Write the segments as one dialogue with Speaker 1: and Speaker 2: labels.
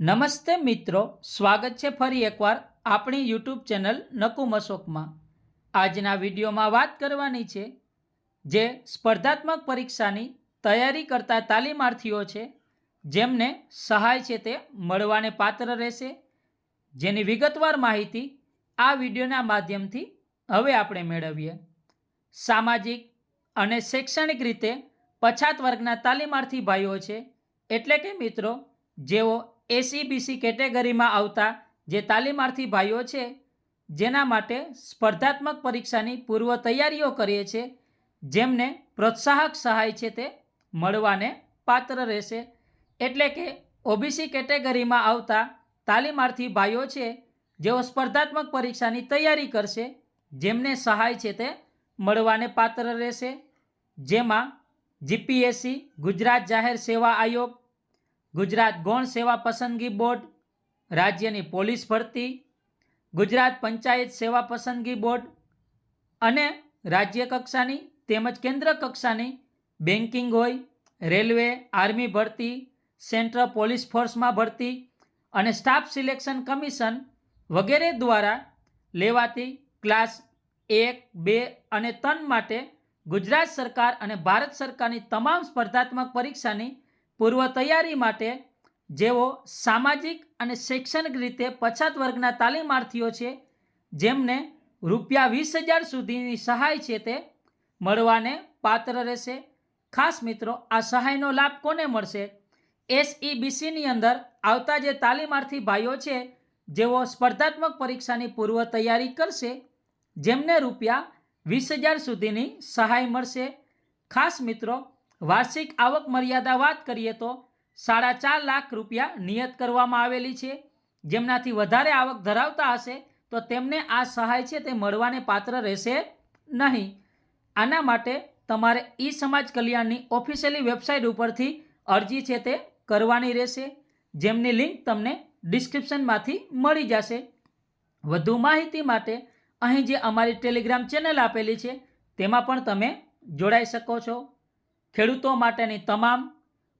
Speaker 1: નમસ્તે મિત્રો, સ્વાગત છે ફરી એકવાર આપણી યુટ્યુબ ચેનલ નકુમ અશોકમાં આજના વિડીયોમાં વાત કરવાની છે, જે સ્પર્ધાત્મક પરીક્ષાની તૈયારી કરતા તાલીમાર્થીઓ છે, જેમને સહાય છે તે મળવાને પાત્ર રહેશે. જેની વિગતવાર માહિતી આ વિડીયોના માધ્યમથી હવે આપણે મેળવીએ. સામાજિક અને શૈક્ષણિક રીતે પછાત વર્ગના તાલીમાર્થી ભાઈઓ છે, એટલે કે મિત્રો, જેઓ એસીબીસી કેટેગરીમાં આવતા જે તાલીમાર્થી ભાઈઓ છે, જેના માટે સ્પર્ધાત્મક પરીક્ષાની પૂર્વ તૈયારીઓ કરીએ છીએ જેમને પ્રોત્સાહક સહાય છે તે મળવાને પાત્ર રહેશે. એટલે કે ઓબીસી કેટેગરીમાં આવતા તાલીમાર્થી ભાઈઓ છે, જેઓ સ્પર્ધાત્મક પરીક્ષાની તૈયારી કરશે, જેમને સહાય છે તે મળવાને પાત્ર રહેશે. જેમાં જીપીએસસી ગુજરાત જાહેર સેવા આયોગ ગુજરાત ગૌણ સેવા પસંદગી બોર્ડ રાજ્યની પોલીસ ભરતી, ગુજરાત પંચાયત સેવા પસંદગી બોર્ડ અને રાજ્ય કક્ષાની તેમજ કેન્દ્ર કક્ષાની બેન્કિંગ હોય, રેલવે, આર્મી ભરતી, સેન્ટ્રલ પોલીસ ફોર્સમાં ભરતી અને સ્ટાફ સિલેક્શન કમિશન વગેરે દ્વારા લેવાતી ક્લાસ એક, બે અને ત્રણ માટે ગુજરાત સરકાર અને ભારત સરકારની તમામ સ્પર્ધાત્મક પરીક્ષાની પૂર્વ તૈયારી માટે જેઓ સામાજિક અને શૈક્ષણિક રીતે પછાત વર્ગના તાલીમાર્થીઓ છે, જેમને રૂપિયા વીસ હજાર સુધીની સહાય છે તે મળવાને પાત્ર રહેશે. ખાસ મિત્રો, આ સહાયનો લાભ કોને મળશે? એસઈબીસીની અંદર આવતા જે તાલીમાર્થી ભાઈઓ છે, જેઓ સ્પર્ધાત્મક પરીક્ષાની પૂર્વ તૈયારી કરશે, જેમને રૂપિયા વીસ હજાર સુધીની સહાય મળશે. ખાસ મિત્રો વાર્ષિક આવક મર્યાદા વાત કરીએ તો સાડા ચાર લાખ રૂપિયા નિયત કરવામાં આવેલી છે. જેમનાથી વધારે આવક ધરાવતા હશે તો તેમને આ સહાય છે તે મળવાને પાત્ર રહેશે નહીં. આના માટે તમારે ઈ સમાજ કલ્યાણની ઓફિશિયલી વેબસાઇટ ઉપરથી અરજી છે તે કરવાની રહેશે. જેમની લિંક તમને ડિસ્ક્રિપ્શનમાંથી મળી જશે. વધુ માહિતી માટે અહીં જે અમારી ટેલિગ્રામ ચેનલ આપેલી છે તેમાં પણ તમે જોડાઈ શકો છો. ખેડૂતો માટેની તમામ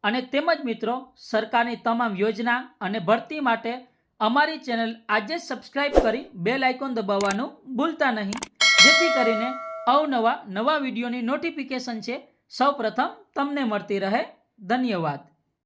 Speaker 1: અને તેમજ મિત્રો સરકારની તમામ યોજના અને ભરતી માટે અમારી ચેનલ આજે સબસ્ક્રાઇબ કરી બેલ આઇકોન દબાવવાનું ભૂલતા નહીં. જેથી કરીને અવનવા નવા વિડીયોની નોટિફિકેશન છે. સૌપ્રથમ તમને મળતી રહે. ધન્યવાદ.